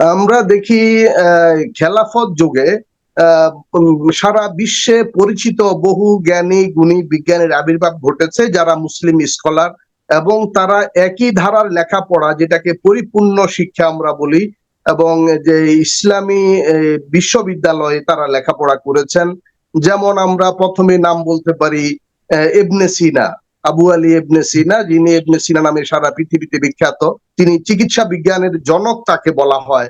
আমরা দেখি খেলাফত যুগে সারা বিশ্বে পরিচিত বহু জ্ঞানী, গুণী বিজ্ঞানের আবির্ভাব ঘটেছে, যারা মুসলিম স্কলার এবং তারা একই ধারার লেখাপড়া, যেটাকে পরিপূর্ণ শিক্ষা আমরা বলি, এবং যে ইসলামী বিশ্ববিদ্যালয়ে তারা লেখাপড়া করেছেন। যেমন আমরা প্রথমে নাম বলতে পারি ইবনে সিনা। আবু আলী ইবনে সিনা, যিনি এবনে সিনা নামে সারা পৃথিবীতে বিখ্যাত, তিনি চিকিৎসা বিজ্ঞানের জনক তাকে বলা হয়।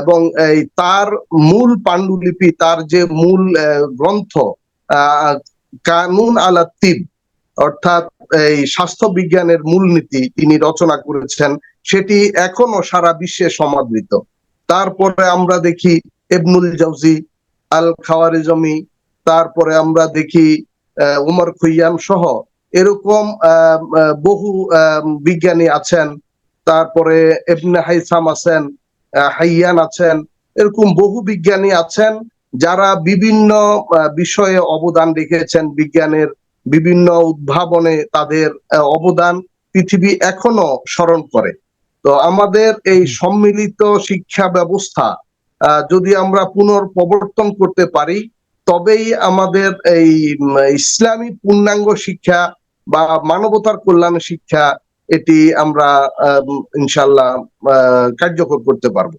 এবং এই তার মূল পাণ্ডুলিপি, তার যে মূল গ্রন্থ কানুন আলা তিব, অর্থাৎ এই স্বাস্থ্য বিজ্ঞানের মূলনীতি তিনি রচনা করেছেন, সেটি এখনও সারা বিশ্বে সমাদৃত। তারপরে আমরা দেখি এবনুল জাউজি আল খাওয়ারিজমি তারপরে আমরা দেখি উমর খুইয়াম সহ এরকম বহু বিজ্ঞানী আছেন। তারপরে এবনে হাইসাম আছেন হাইয়ান আছেন। এরকম বহু বিজ্ঞানী আছেন যারা বিভিন্ন বিষয়ে অবদান রেখেছেন বিজ্ঞানের বিভিন্ন উদ্ভাবনে তাদের অবদান পৃথিবী এখনও স্মরণ করে। তো আমাদের এই সম্মিলিত শিক্ষা ব্যবস্থা আহ, যদি আমরা পুনর্প্রবর্তন করতে পারি তবেই আমাদের এই ইসলামী পূর্ণাঙ্গ শিক্ষা বা মানবতার কল্যাণ শিক্ষা এটি আমরা ইনশাল্লাহ কার্যকর করতে পারব।